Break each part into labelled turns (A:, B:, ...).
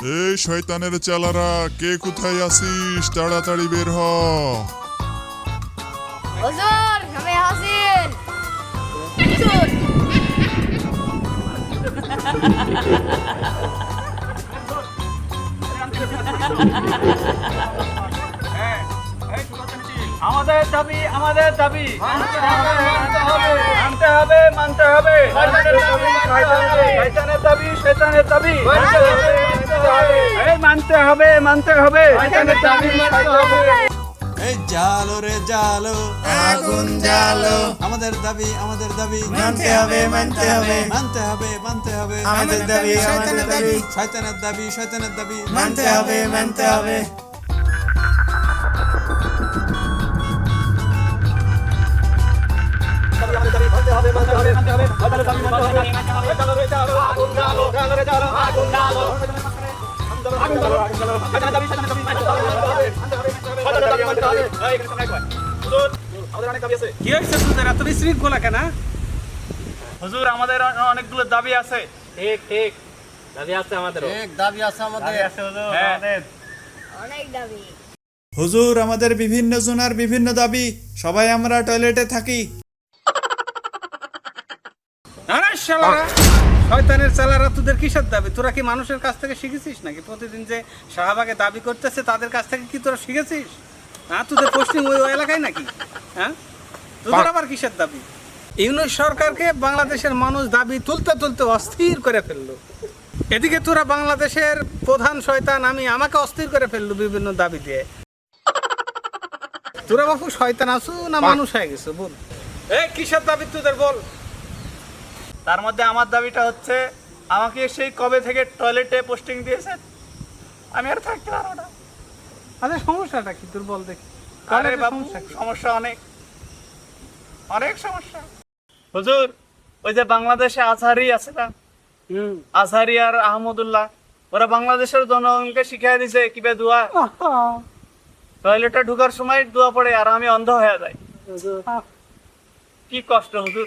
A: এই শয়তানের চালারা কে কোথায় আছিস? তাড়াতাড়ি বের হ।
B: হুজুর আমি হাসিন হুজুর।
C: আমাদের দাবি আমাদের দাবি। মানতে হবে মানতে হবে মানতে হবে শয়তানের দাবি শয়তানের দাবি। মানতে হবে। মানতে হবে মানতে হবে।
D: এই জালো রে জালো
E: আগুন জ্বালো
D: আমাদের দাবি আমাদের দাবি
E: মানতে হবে মানতে হবে।
D: মানতে হবে মানতে হবে।
E: আমাদের দাবি আমাদের দাবি।
D: শয়তানের দাবি শয়তানের দাবি।
E: মানতে হবে মানতে হবে।
C: কি হয়েছে তোদের এত বিশৃঙ্খলা কেন হুজুর আমাদের অনেকগুলো দাবি আছে। ঠিক ঠিক। দাবি আছে আমাদের। দাবি আছে আমাদের হ্যাঁ।
B: অনেক দাবি।
D: হুজুর আমাদের বিভিন্ন জনের বিভিন্ন দাবি। সবাই আমরা টয়লেটে থাকি।
C: আরে শালারা। শয়তানের চালারা তোদের কিসের দাবি? তোরা কি মানুষের কাছ থেকে শিখেছিস নাকি? প্রতিদিন যে শাহবাগে দাবি করতেছে তাদের কাছ থেকে কি তোরা শিখেছিস? হ্যাঁ তোদের পোস্টিং ওই এলাকায় নাকি? হ্যাঁ? তোদের আবার কিসের দাবি? ইউনুস সরকারকে বাংলাদেশের মানুষ দাবি তুলতে তুলতে অস্থির করে ফেলল। এদিকে তোরা বাংলাদেশের প্রধান শয়তান আমি আমাকে অস্থির করে ফেলল বিভিন্ন দাবি দিয়ে। তোরা বাপু শয়তান আসু না মানুষ হয়ে গেছো? বল। এই কিসের দাবি তোদের? বল। তার মধ্যে আমার দাবিটা হচ্ছে আমাকে সেই কবে থেকে টয়লেটে পোস্টিং দিয়েছেন? আমি আর থাকতে পারব না। আচ্ছা সমস্যাটা কি? তোর বল দেখি। আরে বাবু সমস্যা অনেক। অনেক সমস্যা। হুজুর ওই যে বাংলাদেশে আজহারি আছে না? আজহারি আর আহমদুল্লাহ ওরা বাংলাদেশের জনগণকে শিখিয়ে দিছে কীভাবে দোয়া? টয়লেটে ঢুকার সময় দোয়া পড়ে আর আমি অন্ধ হয়ে যাই। কি কষ্ট হুজুর।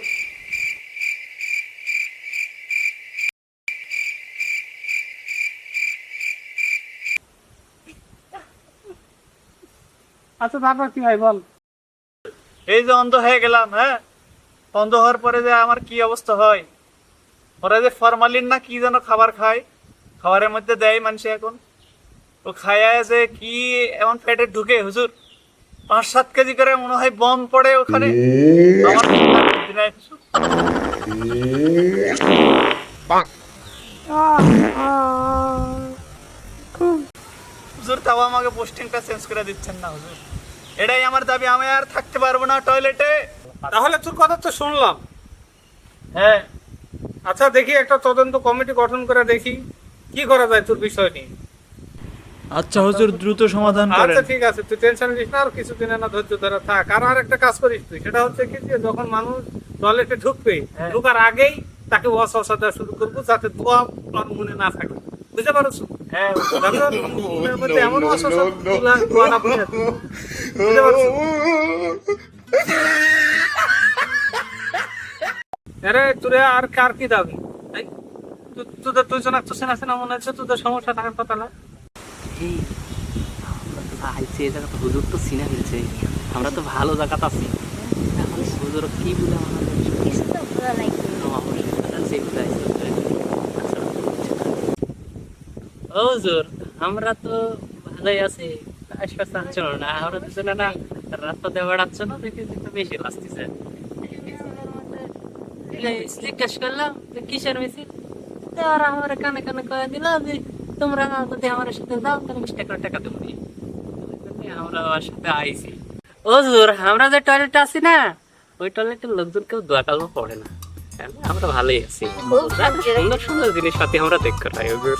C: আচ্ছা তারপর কি ভাই বল? এই যে অন্ধ হয়ে গেলাম হ্যাঁ? অন্ধ হওয়ার পরে যে আমার কি অবস্থা হয়? ওরা যে ফরমালিন না কি যেন খাবার খায় খাবারের মধ্যে দেয় মানুষ এখন। ও খায়া যে কি এমন পেটে ঢুকে হুজুর। পাঁচ সাত কেজি করে মনে হয় বম পড়ে ওখানে। আমার হুজুর। তাও আমাকে পোস্টিংটা চেঞ্জ করে দিচ্ছেন না হুজুর। এটাই আমার দাবি আমি আর থাকতে পারব না টয়লেটে তাহলে তোর কথা তো শুনলাম। হ্যাঁ। আচ্ছা দেখি একটা তদন্ত কমিটি গঠন করে দেখি কি করা যায় তোর বিষয় নিয়ে।
D: আচ্ছা হুজুর দ্রুত সমাধান করেন।
C: আচ্ছা ঠিক আছে তুই টেনশন নিস না আর কিছুদিন না ধৈর্য ধরে থাক। আর আর একটা কাজ করিস তুই সেটা হচ্ছে কি যে যখন মানুষ টয়লেটে ঢুকবে ঢুকার আগেই তাকে ওয়াসওয়াসা দেওয়া শুরু করব যাতে দোয়া আর মনে না থাকে। বুঝতে পারছ? আরে তোরে আর কার কি দাবি? তোদের দুজন তো চেনা চেনা মনে হচ্ছে তোদের সমস্যা থাকার কথা না?
F: এই আইছে এই জায়গা তো হুজুর তো চিনা ফেলছে। আমরা তো ভালো জায়গাতে আছি। হুজুর কি বলে আমাদের
B: কিছু তো ভালো লাগবে
F: যে বলে আইছে ওদের। আচ্ছা, ও হুজুর আমরা তো ভালোই আছি আশপাশ চাচ্ছ না আমরা দুজনে না রাস্তাতে বেড়াচ্ছ না দেখে একটু বেশি লাগতেছে জিজ্ঞাসা করলাম যে কিসের মিছিল তারা আমার কানে কানে কয়ে দিল যে তোমরা যদি আমার সাথে যাও তাহলে বিশ টাকা টাকা দেবো আমরা ওর সাথে আইছি। ও জোর আমরা যে টয়লেটে আছি না ওই টয়লেটের লোকজন কেউ দোয়া কালমা পড়ে না। আমরা ভালোই আছি। সুন্দর সুন্দর জিনিস সাথে আমরা দেখতে পাই ওগুলো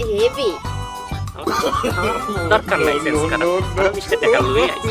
B: হেভি।
F: দরকার নাই চেঞ্জ করার আমরা বিশ টাকা লই আইছি